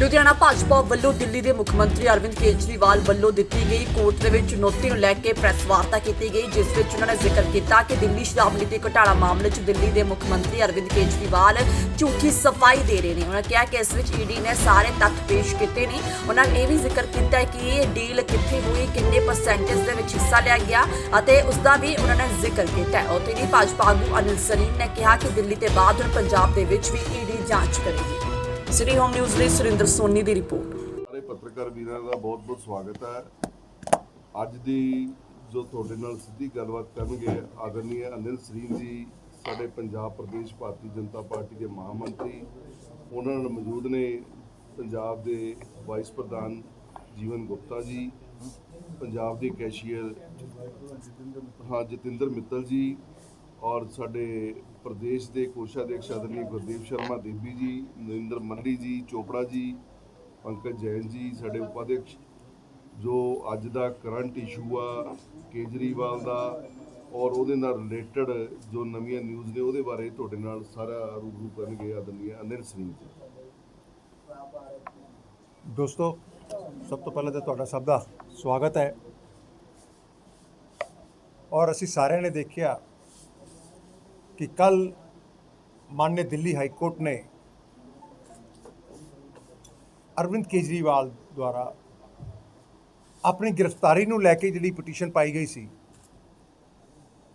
ਲੁਧਿਆਣਾ ਭਾਜਪਾ ਵੱਲੋਂ ਦਿੱਲੀ ਦੇ ਮੁੱਖ ਮੰਤਰੀ ਅਰਵਿੰਦ ਕੇਜਰੀਵਾਲ ਵੱਲੋਂ ਦਿੱਤੀ ਗਈ ਕੋਰਟ ਦੇ ਵਿੱਚ ਚੁਣੌਤੀ ਨੂੰ ਲੈ ਕੇ ਪ੍ਰੈਸ ਵਾਰਤਾ ਕੀਤੀ ਗਈ, ਜਿਸ ਵਿੱਚ ਉਹਨਾਂ ਨੇ ਜ਼ਿਕਰ ਕੀਤਾ ਕਿ ਦਿੱਲੀ ਸ਼ਰਾਬ ਨੀਤੀ ਘੁਟਾਲਾ ਮਾਮਲੇ 'ਚ ਦਿੱਲੀ ਦੇ ਮੁੱਖ ਮੰਤਰੀ ਅਰਵਿੰਦ ਕੇਜਰੀਵਾਲ ਝੂਠੀ ਸਫ਼ਾਈ ਦੇ ਰਹੇ ਨੇ। ਉਹਨਾਂ ਕਿਹਾ ਕਿ ਇਸ ਵਿੱਚ ਈਡੀ ਨੇ ਸਾਰੇ ਤੱਥ ਪੇਸ਼ ਕੀਤੇ ਨੇ। ਉਹਨਾਂ ਨੇ ਇਹ ਵੀ ਜ਼ਿਕਰ ਕੀਤਾ ਕਿ ਇਹ ਡੀਲ ਕਿੱਥੇ ਹੋਈ, ਕਿੰਨੇ ਪਰਸੈਂਟੇਜ ਦੇ ਵਿੱਚ ਹਿੱਸਾ ਲਿਆ ਗਿਆ ਅਤੇ ਉਸ ਦਾ ਵੀ ਉਹਨਾਂ ਨੇ ਜ਼ਿਕਰ ਕੀਤਾ। ਉੱਥੇ ਹੀ ਭਾਜਪਾ ਆਗੂ ਅਨਿਲ ਸਰੀਨ ਨੇ ਕਿਹਾ ਕਿ ਦਿੱਲੀ ਤੇ ਬਾਅਦ ਹੁਣ ਪੰਜਾਬ ਦੇ ਵਿੱਚ ਵੀ ਈਡੀ ਜਾਂਚ ਕਰੇਗੀ। ਸਿਟੀ ਹੋਮ ਨਿਊਜ਼ ਲਈ ਸੁਰਿੰਦਰ ਸੋਨੀ ਦੀ ਰਿਪੋਰਟ। ਸਾਰੇ ਪੱਤਰਕਾਰ ਵੀਰਾਂ ਦਾ ਬਹੁਤ-ਬਹੁਤ ਸਵਾਗਤ ਹੈ। ਅੱਜ ਦੀ ਜੋ ਤੁਹਾਡੇ ਨਾਲ ਸਿੱਧੀ ਗੱਲਬਾਤ ਕਰਨਗੇ ਆਦਰਨੀय ਅਨਿਲ ਸਰੀਨ ਜੀ, ਸਾਡੇ ਪੰਜਾਬ ਪ੍ਰਦੇਸ਼ ਭਾਰਤੀ ਜਨਤਾ ਪਾਰਟੀ ਦੇ ਮਹਾਮੰਤਰੀ, ਉਹਨਾਂ ਨਾਲ ਮੌਜੂਦ ਨੇ ਪੰਜਾਬ ਦੇ ਵਾਈਸ ਪ੍ਰਧਾਨ ਜੀਵਨ ਗੁਪਤਾ ਜੀ, ਪੰਜਾਬ ਦੇ ਕੈਸ਼ੀਅਰ ਹਾਂ, ਜਤਿੰਦਰ ਮਿੱਤਲ ਜੀ ਔਰ ਸਾਡੇ ਪ੍ਰਦੇਸ਼ ਦੇ ਕੋਸ਼ਾਧਿਕਸ਼ ਆਦਰਨੀ ਗੁਰਦੀਪ ਸ਼ਰਮਾ ਦੇਵੀ ਜੀ, ਨਰਿੰਦਰ ਮੱਲੀ ਜੀ, ਚੋਪੜਾ ਜੀ, ਪੰਕਜ ਜੈਨ ਜੀ, ਸਾਡੇ ਉਪਾਧਿਕਸ਼ ਜੋ ਅੱਜ ਦਾ ਕਰੰਟ ਇਸ਼ੂ ਆ, ਕੇਜਰੀਵਾਲ ਦਾ, ਔਰ ਉਹਦੇ ਨਾਲ ਰਿਲੇਟਡ ਜੋ ਨਵੀਆਂ ਨਿਊਜ਼ ਨੇ, ਉਹਦੇ ਬਾਰੇ ਤੁਹਾਡੇ ਨਾਲ ਸਾਰਾ ਰੂਬਰੂ ਕਰਨਗੇ ਆਦਰਨੀ ਅਨਿਲ ਸਿੰਘ ਜੀ। ਦੋਸਤੋ, ਸਭ ਤੋਂ ਪਹਿਲਾਂ ਤਾਂ ਤੁਹਾਡਾ ਸਭ ਦਾ ਸਵਾਗਤ ਹੈ। ਔਰ ਅਸੀਂ ਸਾਰਿਆਂ ਨੇ ਦੇਖਿਆ ਕਿ ਕੱਲ ਮਾਨਯ ਦਿੱਲੀ ਹਾਈ ਕੋਰਟ ਨੇ ਅਰਵਿੰਦ ਕੇਜਰੀਵਾਲ ਦੁਆਰਾ ਆਪਣੀ ਗ੍ਰਿਫਤਾਰੀ ਨੂੰ ਲੈ ਕੇ ਜਿਹੜੀ ਪਟੀਸ਼ਨ ਪਾਈ ਗਈ ਸੀ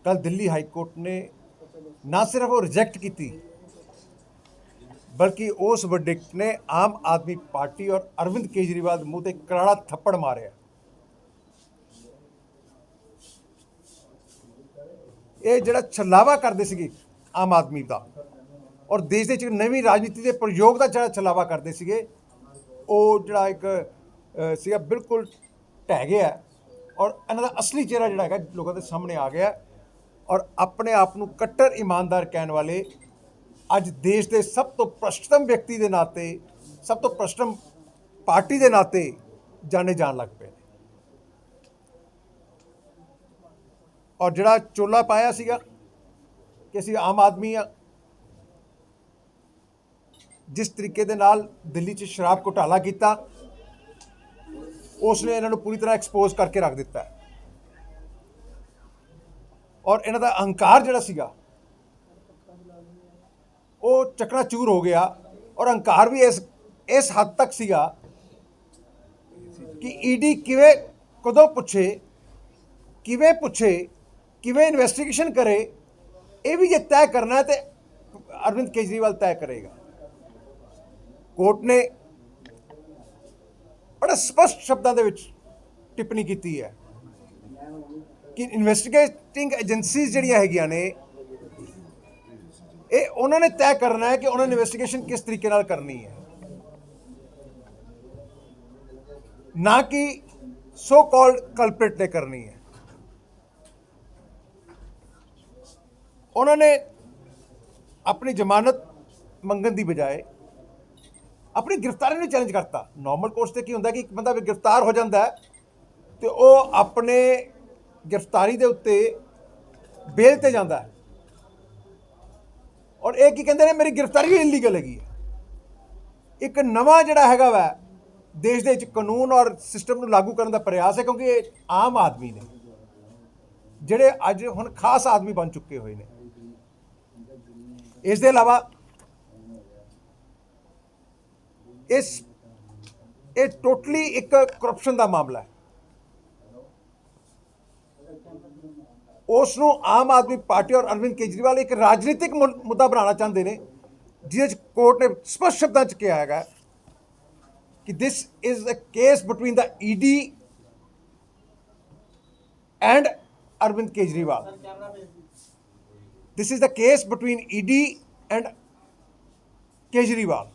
ਕੱਲ ਦਿੱਲੀ ਹਾਈ ਕੋਰਟ ਨੇ ਨਾ ਸਿਰਫ ਉਹ ਰਿਜੈਕਟ ਕੀਤੀ ਬਲਕਿ ਉਸ ਵਰਡਿਕਟ ਨੇ ਆਮ ਆਦਮੀ ਪਾਰਟੀ ਔਰ ਅਰਵਿੰਦ ਕੇਜਰੀਵਾਲ ਦੇ ਮੂੰਹ ਤੇ ਕਰਾੜਾ ਥੱਪੜ ਮਾਰਿਆ ਇਹ ਜਿਹੜਾ ਛਲਾਵਾ ਕਰਦੇ ਸੀਗੇ ਆਮ ਆਦਮੀ ਦਾ, ਔਰ ਦੇਸ਼ ਦੇ ਵਿੱਚ ਨਵੀਂ ਰਾਜਨੀਤੀ ਦੇ ਪ੍ਰਯੋਗ ਦਾ ਜਿਹੜਾ ਛਲਾਵਾ ਕਰਦੇ ਸੀਗੇ, ਉਹ ਜਿਹੜਾ ਇੱਕ ਸੀਗਾ ਬਿਲਕੁਲ ਢਹਿ ਗਿਆ ਔਰ ਇਹਨਾਂ ਦਾ ਅਸਲੀ ਚਿਹਰਾ ਜਿਹੜਾ ਹੈਗਾ ਲੋਕਾਂ ਦੇ ਸਾਹਮਣੇ ਆ ਗਿਆ ਔਰ ਆਪਣੇ ਆਪ ਨੂੰ ਕੱਟਰ ਇਮਾਨਦਾਰ ਕਹਿਣ ਵਾਲੇ ਅੱਜ ਦੇਸ਼ ਦੇ ਸਭ ਤੋਂ ਭ੍ਰਸ਼ਟਤਮ ਵਿਅਕਤੀ ਦੇ ਨਾਤੇ, ਸਭ ਤੋਂ ਭ੍ਰਸ਼ਟਤਮ ਪਾਰਟੀ ਦੇ ਨਾਤੇ ਜਾਣੇ ਜਾਣ ਲੱਗ ਪਏ ਔਰ ਜਿਹੜਾ ਚੋਲਾ ਪਾਇਆ ਸੀਗਾ ਕਿ ਅਸੀਂ ਆਮ ਆਦਮੀ ਆ, ਜਿਸ ਤਰੀਕੇ ਦੇ ਨਾਲ ਦਿੱਲੀ 'ਚ ਸ਼ਰਾਬ ਘੁਟਾਲਾ ਕੀਤਾ, ਉਸ ਨੇ ਇਹਨਾਂ ਨੂੰ ਪੂਰੀ ਤਰ੍ਹਾਂ ਐਕਸਪੋਜ਼ ਕਰਕੇ ਰੱਖ ਦਿੱਤਾ। ਔਰ ਇਹਨਾਂ ਦਾ ਅਹੰਕਾਰ ਜਿਹੜਾ ਸੀਗਾ, ਉਹ ਚੱਕਣਾ ਚੂਰ ਹੋ ਗਿਆ। ਔਰ ਅਹੰਕਾਰ ਵੀ ਇਸ ਇਸ ਹੱਦ ਤੱਕ ਸੀਗਾ ਕਿ ਈਡੀ ਕਿਵੇਂ ਕਦੋਂ ਪੁੱਛੇ, ਕਿਵੇਂ ਪੁੱਛੇ ਕਿਵੇਂ ਇਨਵੈਸਟੀਗੇਸ਼ਨ ਕਰੇ, ਇਹ ਵੀ ਜੇ ਤੈਅ ਕਰਨਾ ਹੈ ਤੇ ਅਰਵਿੰਦ ਕੇਜਰੀਵਾਲ ਤੈਅ ਕਰੇਗਾ। ਕੋਰਟ ਨੇ ਬੜਾ ਸਪਸ਼ਟ ਸ਼ਬਦਾਂ ਦੇ ਵਿੱਚ ਟਿੱਪਣੀ ਕੀਤੀ ਹੈ ਕਿ ਇਨਵੈਸਟੀਗੇਟਿੰਗ ਏਜੰਸੀਜ਼ ਜਿਹੜੀਆਂ ਹੈਗੀਆਂ ਨੇ, ਇਹ ਉਹਨਾਂ ਨੇ ਤੈਅ ਕਰਨਾ ਹੈ ਕਿ ਉਹਨਾਂ ਨੇ ਇਨਵੈਸਟੀਗੇਸ਼ਨ ਕਿਸ ਤਰੀਕੇ ਨਾਲ ਕਰਨੀ ਹੈ। ਨਾ ਕਿ ਸੋ ਕਾਲਡ ਕਲਪਰੇਟ ਨੇ ਕਰਨੀ ਹੈ। ਉਹਨਾਂ ਨੇ ਆਪਣੀ ਜ਼ਮਾਨਤ ਮੰਗਣ ਦੀ ਬਜਾਏ ਆਪਣੀ ਗ੍ਰਿਫਤਾਰੀ ਨੂੰ ਚੈਲੰਜ ਕਰਤਾ। ਨਾਰਮਲ ਕੋਰਸ ਤੇ ਕੀ ਹੁੰਦਾ ਕਿ ਇੱਕ ਬੰਦਾ ਵੀ ਗ੍ਰਿਫਤਾਰ ਹੋ ਜਾਂਦਾ ਹੈ ਤੇ ਉਹ ਆਪਣੇ ਗ੍ਰਿਫਤਾਰੀ ਦੇ ਉੱਤੇ ਬੇਲ ਤੇ ਜਾਂਦਾ ਔਰ ਇਹ ਕੀ ਕਹਿੰਦੇ ਨੇ, ਮੇਰੀ ਗ੍ਰਿਫਤਾਰੀ ਇਲੀਗਲ ਹੈਗੀ ਹੈ। ਇੱਕ ਨਵਾਂ ਜਿਹੜਾ ਹੈਗਾ ਵਾ, ਦੇਸ਼ ਦੇ ਵਿੱਚ ਕਾਨੂੰਨ ਔਰ ਸਿਸਟਮ ਨੂੰ ਲਾਗੂ ਕਰਨ ਦਾ ਪ੍ਰਯਾਸ ਹੈ ਕਿਉਂਕਿ ਇਹ ਆਮ ਆਦਮੀ ਨੇ, ਜਿਹੜੇ ਅੱਜ ਹੁਣ ਖਾਸ ਆਦਮੀ ਬਣ ਚੁੱਕੇ ਹੋਏ ਨੇ। ਇਸ ਦੇ ਇਲਾਵਾ ਇਸ, ਇਹ ਟੋਟਲੀ ਇੱਕ ਕਰਪਸ਼ਨ ਦਾ ਮਾਮਲਾ ਹੈ। ਉਸ ਨੂੰ ਆਮ ਆਦਮੀ ਪਾਰਟੀ ਔਰ ਅਰਵਿੰਦ ਕੇਜਰੀਵਾਲ ਇੱਕ ਰਾਜਨੀਤਿਕ ਮੁ- ਮੁੱਦਾ ਬਣਾਉਣਾ ਚਾਹੁੰਦੇ ਨੇ, ਜਿਹਦੇ ਚ ਕੋਰਟ ਨੇ ਸਪਸ਼ਟ ਸ਼ਬਦਾਂ ਚ ਕਿਹਾ ਹੈਗਾ ਕਿ this is a case between the ED and Arvind Kejriwal. This is the case between ED and Kejriwal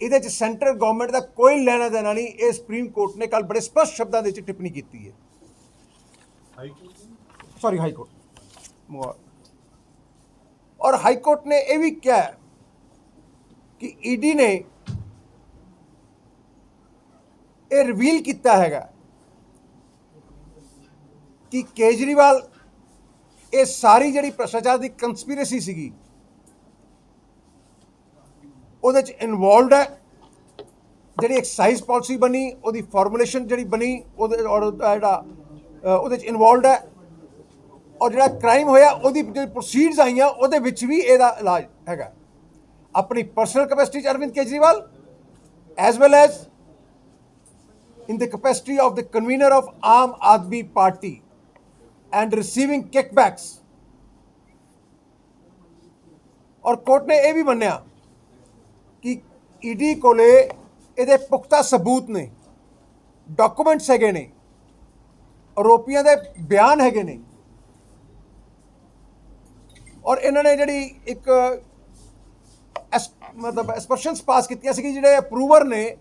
ਇਹਦੇ ਚ ਸੈਂਟਰਲ ਗਵਰਨਮੈਂਟ ਦਾ ਕੋਈ ਲੈਣਾ ਦੇਣਾ ਨਹੀਂ ਇਹ ਸੁਪਰੀਮ ਕੋਰਟ ਨੇ ਕੱਲ ਬੜੇ ਸਪਸ਼ਟ ਸ਼ਬਦਾਂ ਦੇ ਵਿੱਚ ਟਿੱਪਣੀ ਕੀਤੀ ਹੈ। ਸੌਰੀ ਹਾਈ ਕੋਰਟ ਔਰ ਹਾਈ ਕੋਰਟ ਨੇ ਇਹ ਵੀ ਕਿਹਾ ਕਿ ਈਡੀ ਨੇ ਇਹ ਰਿਵੀਲ ਕੀਤਾ ਹੈਗਾ ਕਿ ਕੇਜਰੀਵਾਲ ਇਹ ਸਾਰੀ ਜਿਹੜੀ ਭ੍ਰਸ਼ਟਾਚਾਰ ਦੀ ਕੰਸਪੀਰੇਸੀ ਸੀਗੀ, ਉਹਦੇ ਚ ਇਨਵੋਲਵਡ ਹੈ। ਜਿਹੜੀ ਐਕਸਾਈਜ਼ ਪਾਲਿਸੀ ਬਣੀ, ਉਹਦੀ ਫਾਰਮੂਲੇਸ਼ਨ ਜਿਹੜੀ ਬਣੀ, ਉਹਦੇ ਔਰ ਉਹਦਾ ਜਿਹੜਾ ਉਹਦੇ ਚ ਇਨਵੋਲਡ ਹੈ। ਔਰ ਜਿਹੜਾ ਕ੍ਰਾਈਮ ਹੋਇਆ, ਉਹਦੀ ਜਿਹੜੀ ਪ੍ਰੋਸੀਡਸ ਆਈਆਂ, ਉਹਦੇ ਵਿੱਚ ਵੀ ਇਹਦਾ ਇਲਾਜ ਹੈਗਾ। ਆਪਣੀ ਪਰਸਨਲ ਕੈਪੈਸਿਟੀ ਚ Arvind Kejriwal as well as in the capacity of the convener of Aam Aadmi Party and receiving kickbacks. ਔਰ ਕੋਰਟ ਨੇ ਇਹ ਵੀ ਮੰਨਿਆ ਕਿ ਈਡੀ ਕੋਲੇ ਇਹਦੇ ਪੁਖਤਾ ਸਬੂਤ ਨੇ ਡਾਕੂਮੈਂਟਸ ਹੈਗੇ ਨੇ, ਆਰੋਪੀਆਂ ਦੇ ਬਿਆਨ ਹੈਗੇ ਨੇ ਔਰ ਇਹਨਾਂ ਨੇ ਜਿਹੜੀ ਇੱਕ ਐਸ- ਮਤਲਬ ਐਕਸਪ੍ਰੈਸ਼ਨਸ ਪਾਸ ਕੀਤੀਆਂ ਸੀ ਜਿਹੜੇ ਅਪਰੂਵਰ ਨੇ,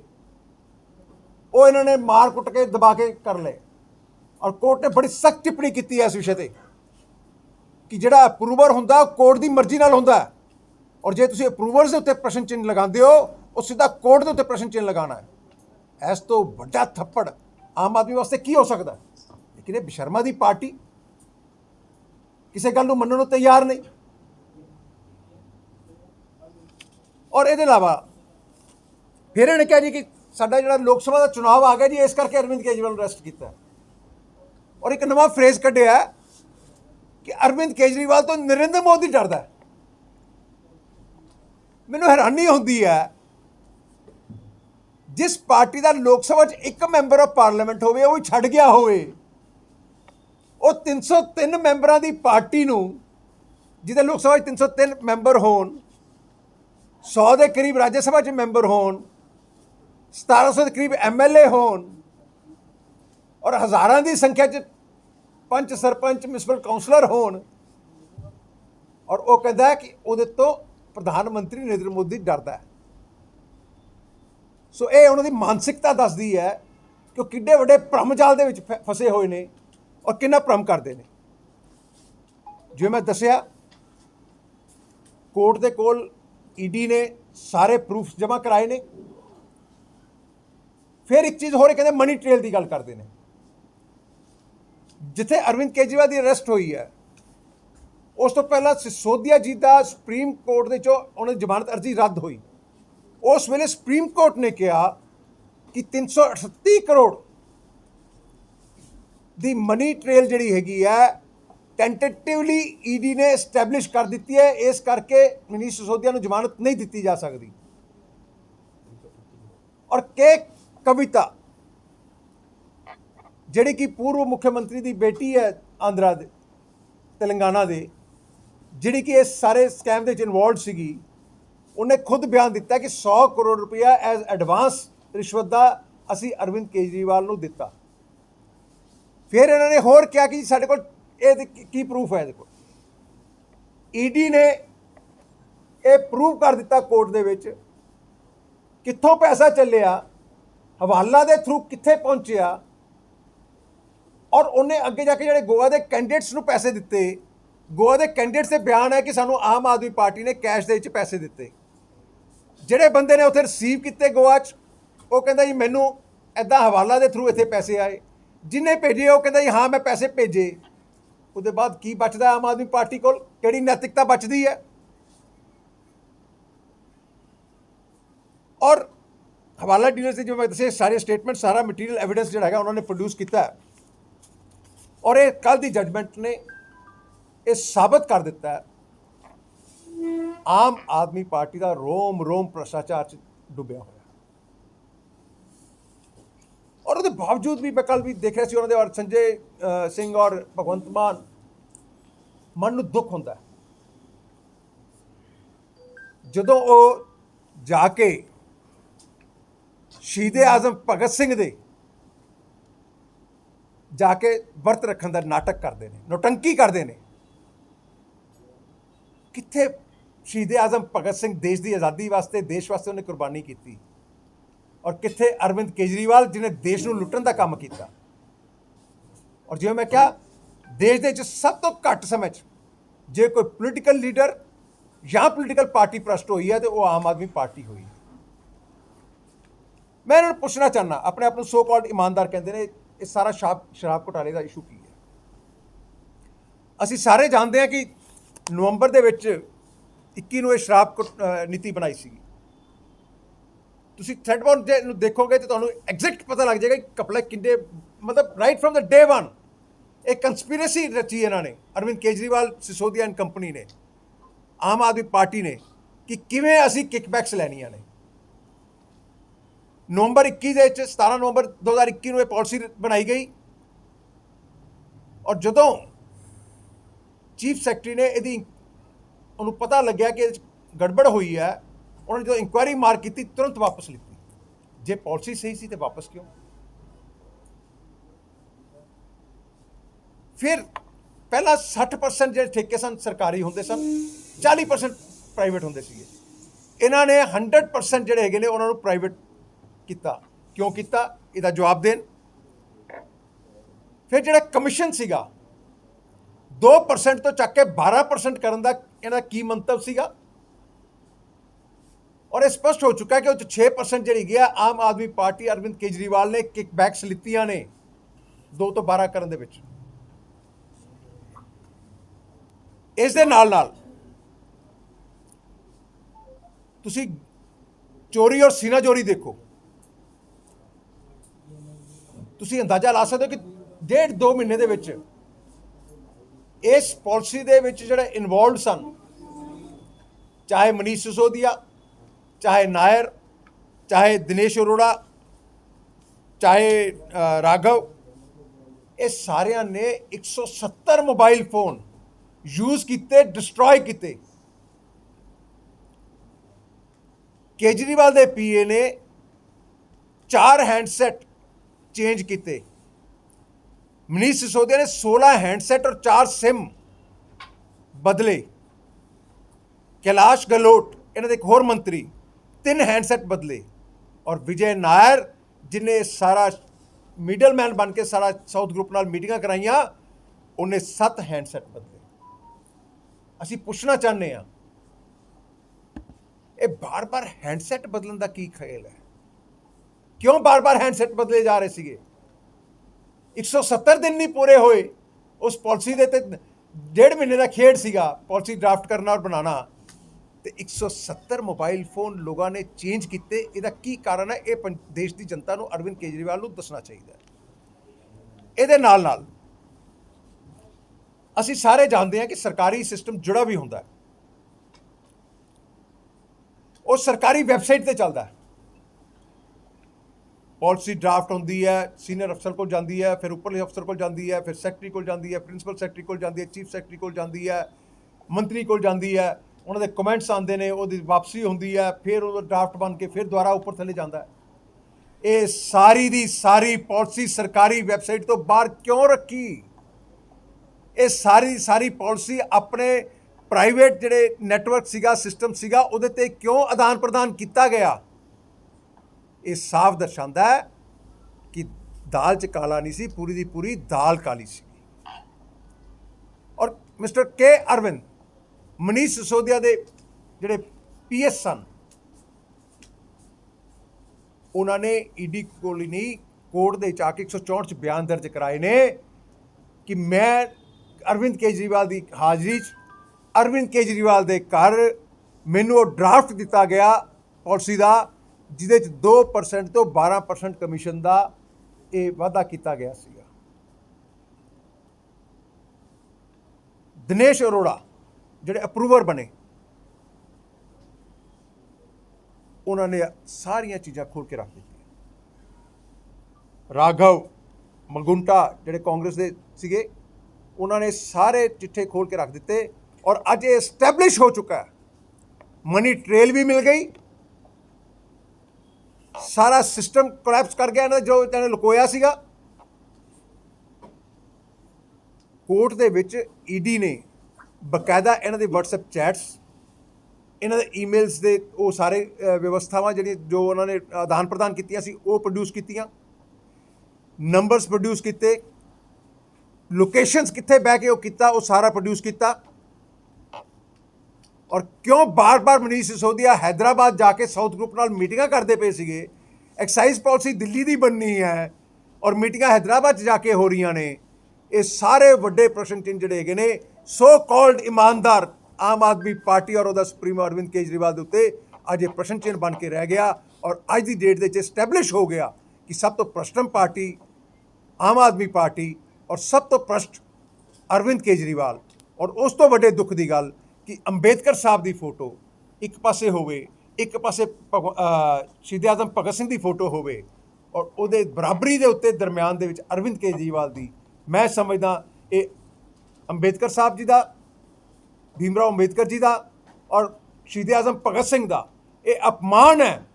ਉਹ ਇਹਨਾਂ ਨੇ ਮਾਰ ਕੁੱਟ ਕੇ ਦਬਾ ਕੇ ਕਰ ਲਏ ਔਰ ਕੋਰਟ ਨੇ ਬੜੀ ਸਖਤ ਟਿੱਪਣੀ ਕੀਤੀ ਹੈ ਇਸ ਵਿਸ਼ੇ ਤੇ ਕਿ ਜਿਹੜਾ ਅਪਰੂਵਰ ਹੁੰਦਾ, ਉਹ ਕੋਰਟ ਦੀ ਮਰਜ਼ੀ ਨਾਲ ਹੁੰਦਾ ਔਰ ਜੇ ਤੁਸੀਂ ਅਪਰੂਵਰਸ ਦੇ ਉੱਤੇ ਪ੍ਰਸ਼ਨ ਚਿੰਨ੍ਹ ਲਗਾਉਂਦੇ ਹੋ, ਉਹ ਸਿੱਧਾ ਕੋਰਟ ਦੇ ਉੱਤੇ ਪ੍ਰਸ਼ਨ ਚਿੰਨ੍ਹ ਲਗਾਉਣਾ ਹੈ। ਇਸ ਤੋਂ ਵੱਡਾ ਥੱਪੜ ਆਮ ਆਦਮੀ ਵਾਸਤੇ ਕੀ ਹੋ ਸਕਦਾ ਲੇਕਿਨ ਇਹ ਬਿਸ਼ਰਮਾ ਦੀ ਪਾਰਟੀ। ਕਿਸੇ ਗੱਲ ਨੂੰ ਮੰਨਣ ਨੂੰ ਤਿਆਰ ਨਹੀਂ। ਔਰ ਇਹਦੇ ਇਲਾਵਾ ਫਿਰ ਇਹਨੇ ਕਿਹਾ ਜੀ ਕਿ ਸਾਡਾ ਜਿਹੜਾ ਲੋਕ ਸਭਾ ਦਾ ਚੁਣਾਵ ਆ ਗਿਆ ਜੀ, ਇਸ ਕਰਕੇ ਅਰਵਿੰਦ ਕੇਜਰੀਵਾਲ ਨੂੰ ਅਰੈਸਟ ਕੀਤਾ ਔਰ ਇੱਕ ਨਵਾਂ ਫਰੇਜ਼ ਕੱਢਿਆ ਕਿ ਅਰਵਿੰਦ ਕੇਜਰੀਵਾਲ ਤੋਂ ਨਰਿੰਦਰ ਮੋਦੀ ਡਰਦਾ ਮੈਨੂੰ ਹੈਰਾਨੀ ਹੁੰਦੀ ਹੈ ਜਿਸ ਪਾਰਟੀ ਦਾ ਲੋਕ ਸਭਾ 'ਚ ਇੱਕ ਮੈਂਬਰ ਆਫ ਪਾਰਲੀਮੈਂਟ ਹੋਵੇ, ਉਹ ਵੀ ਛੱਡ ਗਿਆ ਹੋਵੇ, ਉਹ 303 ਮੈਂਬਰਾਂ ਦੀ ਪਾਰਟੀ ਨੂੰ, ਜਿਹਦੇ ਲੋਕ ਸਭਾ 'ਚ 303 ਮੈਂਬਰ ਹੋਣ 100 ਦੇ ਕਰੀਬ ਰਾਜ ਸਭਾ 'ਚ ਮੈਂਬਰ ਹੋਣ 1700 ਦੇ ਕਰੀਬ ਐਮਐਲਏ ਹੋਣ ਔਰ ਹਜ਼ਾਰਾਂ ਦੀ ਸੰਖਿਆ 'ਚ ਪੰਚ ਸਰਪੰਚ, ਮਿਊਨਿਸਪਲ ਕਾਉਂਸਲਰ ਹੋਣ। ਔਰ ਉਹ ਕਹਿੰਦਾ ਹੈ ਕਿ ਉਹਦੇ ਤੋਂ ਪ੍ਰਧਾਨ ਮੰਤਰੀ ਨਰਿੰਦਰ ਮੋਦੀ ਡਰਦਾ ਹੈ। ਸੋ ਇਹ ਉਹਨਾਂ ਦੀ ਮਾਨਸਿਕਤਾ ਦੱਸਦੀ ਹੈ ਕਿ ਉਹ ਕਿੱਡੇ ਵੱਡੇ ਭ੍ਰਮ ਦੇ ਵਿੱਚ ਫ- ਫਸੇ ਹੋਏ ਨੇ ਔਰ ਕਿੰਨਾ ਭ੍ਰਮ ਕਰਦੇ ਨੇ। ਜਿਵੇਂ ਮੈਂ ਦੱਸਿਆ, ਕੋਰਟ ਦੇ ਕੋਲ ਈਡੀ ਨੇ ਸਾਰੇ ਪ੍ਰੂਫ ਜਮ੍ਹਾਂ ਕਰਾਏ ਨੇ। ਫਿਰ ਇੱਕ ਚੀਜ਼ ਹੋਰ ਇਹ ਕਹਿੰਦੇ ਮਨੀ ਟ੍ਰੇਲ ਦੀ ਗੱਲ ਕਰਦੇ ਨੇ। ਜਿੱਥੇ ਅਰਵਿੰਦ ਕੇਜਰੀਵਾਲ ਦੀ ਅਰੈਸਟ ਹੋਈ ਹੈ, ਉਸ ਤੋਂ ਪਹਿਲਾਂ ਸਿਸੋਦੀਆ ਜੀ ਦਾ ਸੁਪਰੀਮ ਕੋਰਟ ਦੇ ਚੋਂ ਉਹਨਾਂ ਦੀ ਜ਼ਮਾਨਤ ਅਰਜ਼ੀ ਰੱਦ ਹੋਈ। ਉਸ ਵੇਲੇ ਸੁਪਰੀਮ ਕੋਰਟ ਨੇ ਕਿਹਾ ਕਿ 338 ਕਰੋੜ ਦੀ ਮਨੀ ਟ੍ਰੇਲ ਜਿਹੜੀ ਹੈਗੀ ਹੈ ਟੈਂਟੇਟਿਵਲੀ ਈਡੀ ਨੇ ਐਸਟੈਬਲਿਸ਼ ਕਰ ਦਿੱਤੀ ਹੈ, ਇਸ ਕਰਕੇ ਮਨੀਸ਼ ਸਿਸੋਦੀਆ ਨੂੰ ਜ਼ਮਾਨਤ ਨਹੀਂ ਦਿੱਤੀ ਜਾ ਸਕਦੀ। ਔਰ ਕੇ ਕਵਿਤਾ ਜਿਹੜੀ ਕਿ ਪੂਰਵ ਮੁੱਖ ਮੰਤਰੀ ਦੀ ਬੇਟੀ ਹੈ ਆਂਧਰਾ ਦੇ, ਤੇਲੰਗਾਨਾ ਦੇ, ਜਿਹੜੀ ਕਿ ਇਸ ਸਾਰੇ ਸਕੈਮ ਦੇ ਵਿੱਚ ਇਨਵੋਲਡ ਸੀਗੀ, ਉਹਨੇ ਖੁਦ ਬਿਆਨ ਦਿੱਤਾ ਕਿ 100 ਕਰੋੜ ਰੁਪਇਆ ਐਜ਼ ਐਡਵਾਂਸ ਰਿਸ਼ਵਤ ਦਾ ਅਸੀਂ ਅਰਵਿੰਦ ਕੇਜਰੀਵਾਲ ਨੂੰ ਦਿੱਤਾ। ਫਿਰ ਇਹਨਾਂ ਨੇ ਹੋਰ ਕਿਹਾ ਕਿ ਸਾਡੇ ਕੋਲ ਇਹ ਕੀ ਪ੍ਰੂਫ ਹੈ ਇਹਦੇ ਕੋਲ? ਈਡੀ ਨੇ ਇਹ ਪ੍ਰੂਵ ਕਰ ਦਿੱਤਾ ਕੋਰਟ ਦੇ ਵਿੱਚ ਕਿੱਥੋਂ ਪੈਸਾ ਚੱਲਿਆ, ਹਵਾਲਾ ਦੇ ਥਰੂ ਕਿੱਥੇ ਪਹੁੰਚਿਆ ਔਰ ਉਹਨੇ ਅੱਗੇ ਜਾ ਕੇ ਜਿਹੜੇ ਗੋਆ ਦੇ ਕੈਂਡੀਡੇਟਸ ਨੂੰ ਪੈਸੇ ਦਿੱਤੇ, ਗੋਆ ਦੇ ਕੈਂਡੀਡੇਟਸ ਦੇ ਬਿਆਨ ਹੈ ਕਿ ਸਾਨੂੰ ਆਮ ਆਦਮੀ ਪਾਰਟੀ ਨੇ ਕੈਸ਼ ਦੇ ਵਿੱਚ ਪੈਸੇ ਦਿੱਤੇ। ਜਿਹੜੇ ਬੰਦੇ ਨੇ ਉੱਥੇ ਰਿਸੀਵ ਕੀਤੇ ਗੋਆ 'ਚ, ਉਹ ਕਹਿੰਦਾ ਜੀ ਮੈਨੂੰ ਐਦਾਂ ਹਵਾਲਾ ਦੇ ਥਰੂ ਇੱਥੇ ਪੈਸੇ ਆਏ। ਜਿਨੇ ਭੇਜੇ, ਉਹ ਕਹਿੰਦਾ ਜੀ ਹਾਂ, ਮੈਂ ਪੈਸੇ ਭੇਜੇ। ਉਹਦੇ ਬਾਅਦ ਕੀ ਬਚਦਾ ਆਮ ਆਦਮੀ ਪਾਰਟੀ ਕੋਲ? ਕਿਹੜੀ ਨੈਤਿਕਤਾ ਬਚਦੀ ਹੈ? ਔਰ ਹਵਾਲਾ ਡੀਲਰ ਦੇ ਜੋ ਮੈਂ ਦੱਸਿਆ ਸਾਰੇ ਸਟੇਟਮੈਂਟ ਸਾਰਾ ਮਟੀਰੀਅਲ ਐਵੀਡੈਂਸ ਜਿਹੜਾ ਹੈਗਾ, ਉਹਨਾਂ ਨੇ ਪ੍ਰੋਡਿਊਸ ਕੀਤਾ। ਔਰ ਇਹ ਕੱਲ ਦੀ ਜੱਜਮੈਂਟ ਨੇ ਇਹ ਸਾਬਤ ਕਰ ਦਿੱਤਾ ਹੈ। ਆਮ ਆਦਮੀ ਪਾਰਟੀ ਦਾ ਰੋਮ ਰੋਮ ਭ੍ਰਸ਼ਟਾਚਾਰ ਚ ਡੁੱਬਿਆ ਹੋਇਆ ਔਰ ਉਹਦੇ ਬਾਵਜੂਦ ਵੀ ਮੈਂ ਕੱਲ ਵੀ ਦੇਖ ਰਿਹਾ ਸੀ ਉਹਨਾਂ ਦੇ ਔਰ ਸੰਜੇ ਸਿੰਘ ਔਰ ਭਗਵੰਤ ਮਾਨ, ਮਨ ਨੂੰ ਦੁੱਖ ਹੁੰਦਾ ਜਦੋਂ ਉਹ ਜਾ ਕੇ ਸ਼ਹੀਦੇ ਆਜ਼ਮ ਭਗਤ ਸਿੰਘ ਦੇ ਜਾ ਕੇ ਵਰਤ ਰੱਖਣ ਦਾ ਨਾਟਕ ਕਰਦੇ ਨੇ, ਨੋਟੰਕੀ ਕਰਦੇ ਨੇ। ਕਿੱਥੇ ਸ਼ਹੀਦੇ ਆਜ਼ਮ ਭਗਤ ਸਿੰਘ ਦੇਸ਼ ਦੀ ਆਜ਼ਾਦੀ ਵਾਸਤੇ, ਦੇਸ਼ ਵਾਸਤੇ ਉਹਨੇ ਕੁਰਬਾਨੀ ਕੀਤੀ? ਔਰ ਕਿੱਥੇ ਅਰਵਿੰਦ ਕੇਜਰੀਵਾਲ, ਜਿਹਨੇ ਦੇਸ਼ ਨੂੰ ਲੁੱਟਣ ਦਾ ਕੰਮ ਕੀਤਾ? ਔਰ ਜਿਵੇਂ ਮੈਂ ਕਿਹਾ, ਦੇਸ਼ ਦੇ ਵਿੱਚ ਸਭ ਤੋਂ ਘੱਟ ਸਮੇਂ 'ਚ ਜੇ ਕੋਈ ਪੋਲੀਟੀਕਲ ਲੀਡਰ ਜਾਂ ਪੋਲੀਟੀਕਲ ਪਾਰਟੀ ਪ੍ਰਸਟ ਹੋਈ ਹੈ ਤੇ ਉਹ ਆਮ ਆਦਮੀ ਪਾਰਟੀ ਹੋਈ ਹੈ। ਮੈਂ ਇਹਨਾਂ ਨੂੰ ਪੁੱਛਣਾ ਚਾਹਨਾ ਆਪਣੇ ਆਪ ਨੂੰ ਸੋ ਕਾਲਡ ਇਮਾਨਦਾਰ ਕਹਿੰਦੇ ਨੇ ਇਹ ਸਾਰਾ ਸ਼ਰਾਬ ਸ਼ਰਾਬ ਘੁਟਾਲੇ ਦਾ ਇਸ਼ੂ ਕੀ ਹੈ? ਅਸੀਂ ਸਾਰੇ ਜਾਣਦੇ ਹਾਂ ਕਿ ਨਵੰਬਰ ਦੇ ਵਿੱਚ 21 ਨੂੰ ਇਹ ਸ਼ਰਾਬ ਘੁਟ- ਨੀਤੀ ਬਣਾਈ ਸੀ ਤੁਸੀਂ ਥ੍ਰੈਡਬਾਉਂਡ ਜੇ ਨੂੰ ਦੇਖੋਗੇ ਤੇ ਤੁਹਾਨੂੰ ਐਗਜ਼ੈਕਟ ਪਤਾ ਲੱਗ ਜਾਏਗਾ ਕਿ ਕਪੜਾ ਕਿੰਨੇ, ਮਤਲਬ ਰਾਈਟ ਫਰਮ ਦਾ ਡੇ 1 ਇਹ ਕੰਸਪੀਰੇਸੀ ਰਚੀ ਇਹਨਾਂ ਨੇ, ਅਰਵਿੰਦ ਕੇਜਰੀਵਾਲ, ਸਿਸੋਦੀਆ ਐਂਡ ਕੰਪਨੀ ਨੇ, ਆਮ ਆਦਮੀ ਪਾਰਟੀ ਨੇ, ਕਿ ਕਿਵੇਂ ਅਸੀਂ ਕਿਕਬੈਕਸ ਲੈਣੀਆਂ ਨੇ। ਨਵੰਬਰ 21 ਦੇ ਵਿੱਚ 17 ਨਵੰਬਰ 2021 ਨੂੰ ਇਹ ਪਾਲਿਸੀ ਬਣਾਈ ਗਈ। ਔਰ ਜਦੋਂ ਚੀਫ ਸੈਕਟਰੀ ਨੇ ਇਹਦੀ, ਉਹਨੂੰ ਪਤਾ ਲੱਗਿਆ ਕਿ ਇਹਦੇ 'ਚ ਗੜਬੜ ਹੋਈ ਹੈ, ਉਹਨਾਂ ਨੇ ਜਦੋਂ ਇਨਕੁਆਇਰੀ ਮਾਰ ਕੀਤੀ, ਤੁਰੰਤ ਵਾਪਸ ਲਿੱਤੀ। ਜੇ ਪਾਲਿਸੀ ਸਹੀ ਸੀ ਤੇ ਵਾਪਸ ਕਿਉਂ? ਫਿਰ ਪਹਿਲਾਂ 60% ਜਿਹੜੇ ਠੇਕੇ ਸਨ, ਸਰਕਾਰੀ ਹੁੰਦੇ ਸਨ 40% ਪ੍ਰਾਈਵੇਟ ਹੁੰਦੇ ਸੀਗੇ। ਇਹਨਾਂ ਨੇ 100% ਜਿਹੜੇ ਹੈਗੇ ਨੇ, ਉਹਨਾਂ ਨੂੰ ਪ੍ਰਾਈਵੇਟ ਕੀਤਾ। ਕਿਉਂ ਕੀਤਾ? ਇਹਦਾ ਜਵਾਬ ਦੇਣ। ਫਿਰ ਜਿਹੜਾ ਕਮਿਸ਼ਨ ਸੀਗਾ 2% ਤੋਂ ਚੱਕ ਕੇ 12% ਕਰਨ ਦਾ ਇਹਦਾ ਕੀ ਮੰਤਵ ਸੀਗਾ? ਔਰ ਇਹ ਸਪਸ਼ਟ ਹੋ ਚੁੱਕਾ ਹੈ ਕਿ ਉਹ 'ਚ 6% ਜਿਹੜੀ ਗਿਆ, ਆਮ ਆਦਮੀ ਪਾਰਟੀ ਅਰਵਿੰਦ ਕੇਜਰੀਵਾਲ ਨੇ ਕਿਕਬੈਕਸ ਲਿੱਤੀਆਂ ਨੇ 2 ਤੋਂ 12 ਕਰਨ ਦੇ ਵਿੱਚ। ਇਸ ਦੇ ਨਾਲ ਨਾਲ ਤੁਸੀਂ ਚੋਰੀ ਔਰ ਸੀਨਾ ਚੋਰੀ ਦੇਖੋ। ਤੁਸੀਂ ਅੰਦਾਜ਼ਾ ਲਾ ਸਕਦੇ ਹੋ ਕਿ ਡੇਢ ਦੋ ਮਹੀਨੇ ਦੇ ਵਿੱਚ ਇਸ ਪਾਲਿਸੀ ਦੇ ਵਿੱਚ ਜਿਹੜੇ ਇਨਵੋਲਡ ਸਨ, ਚਾਹੇ ਮਨੀਸ਼ ਸਿਸੋਦੀਆ, ਚਾਹੇ ਨਾਇਰ, ਚਾਹੇ ਦਿਨੇਸ਼ ਅਰੋੜਾ, ਚਾਹੇ ਰਾਘਵ, ਇਹ ਸਾਰਿਆਂ ਨੇ 170 ਮੋਬਾਈਲ ਫੋਨ ਯੂਜ਼ ਕੀਤੇ, ਡਿਸਟਰੋਏ ਕੀਤੇ। ਕੇਜਰੀਵਾਲ ਦੇ ਪੀਏ ਨੇ ਚਾਰ ਹੈਂਡਸੈਟ ਚੇਂਜ ਕੀਤੇ। ਮਨੀਸ਼ ਸਿਸੋਦੀਆ ਨੇ 16 ਹੈਂਡਸੈਟ ਔਰ 4 ਸਿਮ ਬਦਲੇ। ਕੈਲਾਸ਼ ਗਲੋਟ, ਇਹਨਾਂ ਦੇ ਇੱਕ ਹੋਰ ਮੰਤਰੀ, ਤਿੰਨ ਹੈਂਡਸੈਟ ਬਦਲੇ। ਔਰ ਵਿਜੇ ਨਾਇਰ, ਜਿਨੇ ਸਾਰਾ ਮਿਡਲਮੈਨ ਬਣ ਕੇ ਸਾਰਾ ਸਾਊਥ ਗਰੁੱਪ ਨਾਲ ਮੀਟਿੰਗਾਂ ਕਰਾਈਆਂ, ਉਹਨੇ 7 ਹੈਂਡਸੈਟ ਬਦਲੇ। ਅਸੀਂ ਪੁੱਛਣਾ ਚਾਹੁੰਦੇ ਆ ਇਹ ਬਾਰ-ਬਾਰ ਹੈਂਡਸੈਟ ਬਦਲਣ ਦਾ ਕੀ ਖਿਆਲ ਹੈ? ਕਿਉਂ ਬਾਰ-ਬਾਰ ਹੈਂਡਸੈਟ ਬਦਲੇ ਜਾ ਰਹੇ ਸੀਗੇ 170 ਦਿਨ ਨਹੀਂ ਪੂਰੇ ਹੋਏ ਉਸ ਪਾਲਿਸੀ ਦੇ ਤੇ ਡੇਢ ਮਹੀਨੇ ਦਾ ਖੇਡ ਸੀਗਾ ਪਾਲਿਸੀ ਡਰਾਫਟ ਕਰਨਾ ਔਰ ਬਣਾਉਣਾ ਤੇ 170 ਮੋਬਾਈਲ ਫੋਨ ਲੋਕਾਂ ਨੇ ਚੇਂਜ ਕੀਤੇ ਇਹਦਾ ਕੀ ਕਾਰਨ ਹੈ ਇਹ ਪੰ- ਦੇਸ਼ ਦੀ ਜਨਤਾ ਨੂੰ ਅਰਵਿੰਦ ਕੇਜਰੀਵਾਲ ਨੂੰ ਦੱਸਣਾ ਚਾਹੀਦਾ ਇਹਦੇ ਨਾਲ ਨਾਲ ਅਸੀਂ ਸਾਰੇ ਜਾਣਦੇ ਹਾਂ ਕਿ ਸਰਕਾਰੀ ਸਿਸਟਮ ਜੁੜਾ ਵੀ ਹੁੰਦਾ ਉਹ ਸਰਕਾਰੀ ਵੈਬਸਾਈਟ ਤੇ ਚੱਲਦਾ ਹੈ ਪਾਲਿਸੀ ਡਰਾਫਟ ਹੁੰਦੀ ਹੈ, ਸੀਨੀਅਰ ਅਫਸਰ ਕੋਲ ਜਾਂਦੀ ਹੈ, ਫਿਰ ਉੱਪਰਲੇ ਅਫਸਰ ਕੋਲ ਜਾਂਦੀ ਹੈ, ਫਿਰ ਸੈਕਟਰੀ ਕੋਲ ਜਾਂਦੀ ਹੈ, ਪ੍ਰਿੰਸੀਪਲ ਸੈਕਟਰੀ ਕੋਲ ਜਾਂਦੀ ਹੈ, ਚੀਫ ਸੈਕਟਰੀ ਕੋਲ ਜਾਂਦੀ ਹੈ, ਮੰਤਰੀ ਕੋਲ ਜਾਂਦੀ ਹੈ, ਉਹਨਾਂ ਦੇ ਕਮੈਂਟਸ ਆਉਂਦੇ ਨੇ, ਉਹਦੀ ਵਾਪਸੀ ਹੁੰਦੀ ਹੈ, ਫਿਰ ਉਹਦਾ ਡਰਾਫਟ ਬਣ ਕੇ ਫਿਰ ਦੁਬਾਰਾ ਉੱਪਰ ਥੱਲੇ ਜਾਂਦਾ ਇਹ ਸਾਰੀ ਦੀ ਸਾਰੀ ਪਾਲਿਸੀ ਸਰਕਾਰੀ ਵੈਬਸਾਈਟ ਤੋਂ ਬਾਹਰ ਕਿਉਂ ਰੱਖੀ? ਇਹ ਸਾਰੀ ਦੀ ਸਾਰੀ ਪਾਲਿਸੀ ਆਪਣੇ ਪ੍ਰਾਈਵੇਟ ਜਿਹੜੇ ਨੈਟਵਰਕ ਸੀਗਾ ਸਿਸਟਮ ਸੀਗਾ, ਉਹਦੇ ਤੇ ਕਿਉਂ ਆਦਾਨ ਪ੍ਰਦਾਨ ਕੀਤਾ ਗਿਆ? ਇਹ ਸਾਫ਼ ਦਰਸਾਉਂਦਾ ਹੈ ਕਿ ਦਾਲ 'ਚ ਕਾਲਾ ਨਹੀਂ ਸੀ, ਪੂਰੀ ਦੀ ਪੂਰੀ ਦਾਲ ਕਾਲੀ ਸੀ। ਔਰ ਮਿਸਟਰ ਕੇ ਅਰਵਿੰਦ, ਮਨੀਸ਼ ਸਿਸੋਦੀਆ ਦੇ ਜਿਹੜੇ ਪੀਐਸ ਸਨ, ਉਹਨਾਂ ਨੇ ਈਡੀ ਕੋਲ ਹੀ ਨਹੀਂ ਕੋਰਟ ਦੇ ਵਿੱਚ ਆ ਕੇ 164 ਚ ਬਿਆਨ ਦਰਜ ਕਰਾਏ ਨੇ ਕਿ ਮੈਂ ਅਰਵਿੰਦ ਕੇਜਰੀਵਾਲ ਦੀ ਹਾਜ਼ਰੀ 'ਚ, ਅਰਵਿੰਦ ਕੇਜਰੀਵਾਲ ਦੇ ਘਰ ਮੈਨੂੰ ਉਹ ਡਰਾਫਟ ਦਿੱਤਾ ਗਿਆ, ਪਾਲਿਸੀ ਦਾ ਜਿਹਦੇ ਚ 2% ਤੋਂ 12% ਕਮਿਸ਼ਨ ਦਾ ਇਹ ਵਾਅਦਾ ਕੀਤਾ ਗਿਆ ਸੀਗਾ। ਦਿਨੇਸ਼ ਅਰੋੜਾ ਜਿਹੜੇ ਅਪਰੂਵਰ ਬਣੇ, ਉਹਨਾਂ ਨੇ ਸਾਰੀਆਂ ਚੀਜ਼ਾਂ ਖੋਲ ਕੇ ਰੱਖ ਦਿੱਤੀਆਂ। ਰਾਘਵ ਮਗੁੰਟਾ ਜਿਹੜੇ ਕਾਂਗਰਸ ਦੇ ਸੀਗੇ, ਉਹਨਾਂ ਨੇ ਸਾਰੇ ਚਿੱਠੇ ਖੋਲ ਕੇ ਰੱਖ ਦਿੱਤੇ ਔਰ ਅੱਜ ਇਹ ਐਸਟੈਬਲਿਸ਼ ਹੋ ਚੁੱਕਾ ਹੈ। ਮਨੀ ਟ੍ਰੇਲ ਵੀ ਮਿਲ ਗਈ ਸਾਰਾ ਸਿਸਟਮ ਕੋਲੈਪਸ ਕਰ ਗਿਆ ਇਹਨਾਂ ਦਾ, ਜੋ ਇਹਨਾਂ ਨੇ ਲੁਕੋਇਆ ਸੀਗਾ। ਕੋਰਟ ਦੇ ਵਿੱਚ ਈਡੀ ਨੇ ਬਕਾਇਦਾ ਇਹਨਾਂ ਦੇ WhatsApp ਚੈਟਸ ਇਹਨਾਂ ਦੇ ਈਮੇਲਸ ਦੇ ਉਹ ਸਾਰੇ ਵਿਵਸਥਾਵਾਂ ਜਿਹੜੀ ਜੋ ਉਹਨਾਂ ਨੇ ਆਦਾਨ ਪ੍ਰਦਾਨ ਕੀਤੀਆਂ ਸੀ, ਉਹ ਪ੍ਰੋਡਿਊਸ ਕੀਤੀਆਂ। ਨੰਬਰਸ ਪ੍ਰੋਡਿਊਸ ਕੀਤੇ। ਲੋਕੇਸ਼ਨਸ ਕਿੱਥੇ ਬਹਿ ਕੇ ਉਹ ਕੀਤਾ, ਉਹ ਸਾਰਾ ਪ੍ਰੋਡਿਊਸ ਕੀਤਾ। ਔਰ ਕਿਉਂ ਬਾਰ-ਬਾਰ ਮਨੀਸ਼ ਸਿਸੋਦੀਆ ਹైదరాబాద్ ਜਾ ਕੇ ਸਾਊਥ ਗਰੁੱਪ ਨਾਲ ਮੀਟਿੰਗਾਂ ਕਰਦੇ ਪਏ ਸੀਗੇ? ਐਕਸਾਈਜ਼ ਪਾਲਿਸੀ ਦਿੱਲੀ ਦੀ ਬਣਨੀ ਹੈ ਔਰ ਮੀਟਿੰਗਾਂ ਹైదరాబాద్ 'ਚ ਜਾ ਕੇ ਹੋ ਰਹੀਆਂ ਨੇ। ਇਹ ਸਾਰੇ ਵੱਡੇ ਪ੍ਰਸ਼ਨ ਚਿੰਨ ਜਿਹੜੇ ਹੈਗੇ ਨੇ ਸੋ ਕਾਲਡ ਇਮਾਨਦਾਰ ਆਮ ਆਦਮੀ ਪਾਰਟੀ ਔਰ ਉਹਦਾ ਸੁਪਰੀਮ ਅਰਵਿੰਦ ਕੇਜਰੀਵਾਲ ਦੇ ਉੱਤੇ ਅੱਜ ਇਹ ਪ੍ਰਸ਼ਨ ਚਿੰਨ ਬਣ ਕੇ ਰਹਿ ਗਿਆ ਔਰ ਅੱਜ ਦੀ ਡੇਟ ਦੇ ਵਿੱਚ ਸਟੈਬਲਿਸ਼ ਹੋ ਗਿਆ ਕਿ ਸਭ ਤੋਂ ਪ੍ਰਸ਼ਟਮ ਪਾਰਟੀ ਆਮ ਆਦਮੀ ਪਾਰਟੀ ਔਰ ਸਭ ਤੋਂ ਪ੍ਰਸ਼ਟ ਅਰਵਿੰਦ ਕੇਜਰੀਵਾਲ। ਔਰ ਉਸ ਤੋਂ ਵੱਡੇ ਦੁੱਖ ਦੀ ਗੱਲ ਕਿ ਅੰਬੇਦਕਰ ਸਾਹਿਬ ਦੀ ਫੋਟੋ ਇੱਕ ਪਾਸੇ ਹੋਵੇ, ਇੱਕ ਪਾਸੇ ਭਗਵ- ਅਹ, ਸ਼ਹੀਦ ਆਜ਼ਮ ਭਗਤ ਸਿੰਘ ਦੀ ਫੋਟੋ ਹੋਵੇ ਔਰ ਉਹਦੇ ਬਰਾਬਰੀ ਦੇ ਉੱਤੇ ਦਰਮਿਆਨ ਦੇ ਵਿੱਚ ਅਰਵਿੰਦ ਕੇਜਰੀਵਾਲ ਦੀ, ਮੈਂ ਸਮਝਦਾ ਇਹ ਅੰਬੇਦਕਰ ਸਾਹਿਬ ਜੀ ਦਾ, ਭੀਮਰਾਓ ਅੰਬੇਦਕਰ ਜੀ ਦਾ ਔਰ ਸ਼ਹੀਦ ਆਜ਼ਮ ਭਗਤ ਸਿੰਘ ਦਾ, ਇਹ ਅਪਮਾਨ ਹੈ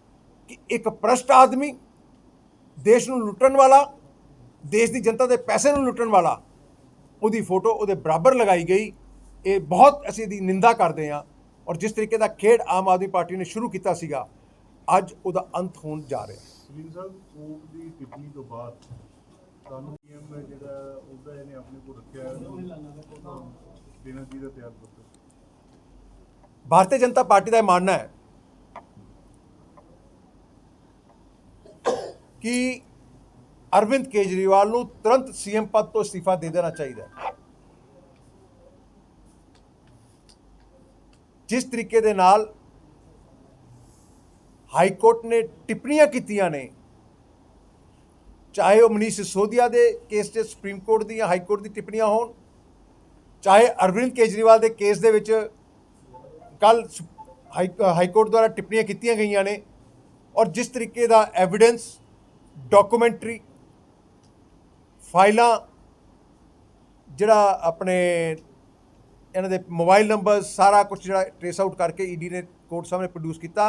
ਕਿ ਇੱਕ ਭ੍ਰਸ਼ਟ ਆਦਮੀ ਦੇਸ਼ ਨੂੰ ਲੁੱਟਣ ਵਾਲਾ, ਦੇਸ਼ ਦੀ ਜਨਤਾ ਦੇ ਪੈਸੇ ਨੂੰ ਲੁੱਟਣ ਵਾਲਾ ਉਹਦੀ ਫੋਟੋ ਉਹਦੇ ਬਰਾਬਰ ਲਗਾਈ ਗਈ ਇਹ ਬਹੁਤ ਅਸੀਂ ਦੀ ਨਿੰਦਾ ਕਰਦੇ ਹਾਂ ਔਰ ਜਿਸ ਤਰੀਕੇ ਦਾ ਖੇਡ ਆਮ ਆਦਮੀ ਪਾਰਟੀ ਨੇ ਸ਼ੁਰੂ ਕੀਤਾ ਸੀਗਾ ਅੱਜ ਉਹਦਾ ਅੰਤ ਹੋਣ ਜਾ ਰਿਹਾ ਸੁਨੀਲ ਸਾਹਿਬ ਕੋਰਟ ਦੀ ਟਿੱਪਣੀ ਤੋਂ ਬਾਅਦ ਤੁਹਾਨੂੰ ਪੀਐਮ ਜਿਹੜਾ ਉਹਦਾ ਇਹਨੇ ਆਪਣੇ ਕੋਲ ਰੱਖਿਆ ਦੇਣਾ ਚਾਹੀਦਾ ਤਿਆਰ ਪੱਤਰ ਭਾਰਤੀ ਜਨਤਾ ਪਾਰਟੀ ਦਾ ਇਹ ਮੰਨਣਾ ਹੈ ਕਿ ਅਰਵਿੰਦ ਕੇਜਰੀਵਾਲ ਨੂੰ ਤੁਰੰਤ ਸੀਐਮ ਪਦ ਤੋਂ ਅਸਤੀਫਾ ਦੇ ਦੇਣਾ ਚਾਹੀਦਾ ਹੈ। ਜਿਸ ਤਰੀਕੇ ਦੇ ਨਾਲ ਹਾਈ ਕੋਰਟ ਨੇ ਟਿੱਪਣੀਆਂ ਕੀਤੀਆਂ ਨੇ, ਚਾਹੇ ਉਹ ਮਨੀਸ਼ ਸਿਸੋਦੀਆ ਦੇ ਕੇਸ 'ਚ ਸੁਪਰੀਮ ਕੋਰਟ ਦੀਆਂ, ਹਾਈ ਕੋਰਟ ਦੀ ਟਿੱਪਣੀਆਂ ਹੋਣ, ਚਾਹੇ ਅਰਵਿੰਦ ਕੇਜਰੀਵਾਲ ਦੇ ਕੇਸ ਦੇ ਵਿੱਚ ਕੱਲ ਹਾਈ ਕੋਰਟ ਦੁਆਰਾ ਟਿੱਪਣੀਆਂ ਕੀਤੀਆਂ ਗਈਆਂ ਨੇ ਔਰ ਜਿਸ ਤਰੀਕੇ ਦਾ ਐਵੀਡੈਂਸ, ਡਾਕੂਮੈਂਟਰੀ, ਫਾਈਲਾਂ, ਜਿਹੜਾ ਆਪਣੇ ਇਹਨਾਂ ਦੇ ਮੋਬਾਈਲ ਨੰਬਰ ਸਾਰਾ ਕੁਝ ਜਿਹੜਾ ਟ੍ਰੇਸ ਆਊਟ ਕਰਕੇ ਈਡੀ ਨੇ ਕੋਰਟ ਸਾਹਮਣੇ ਪ੍ਰੋਡਿਊਸ ਕੀਤਾ।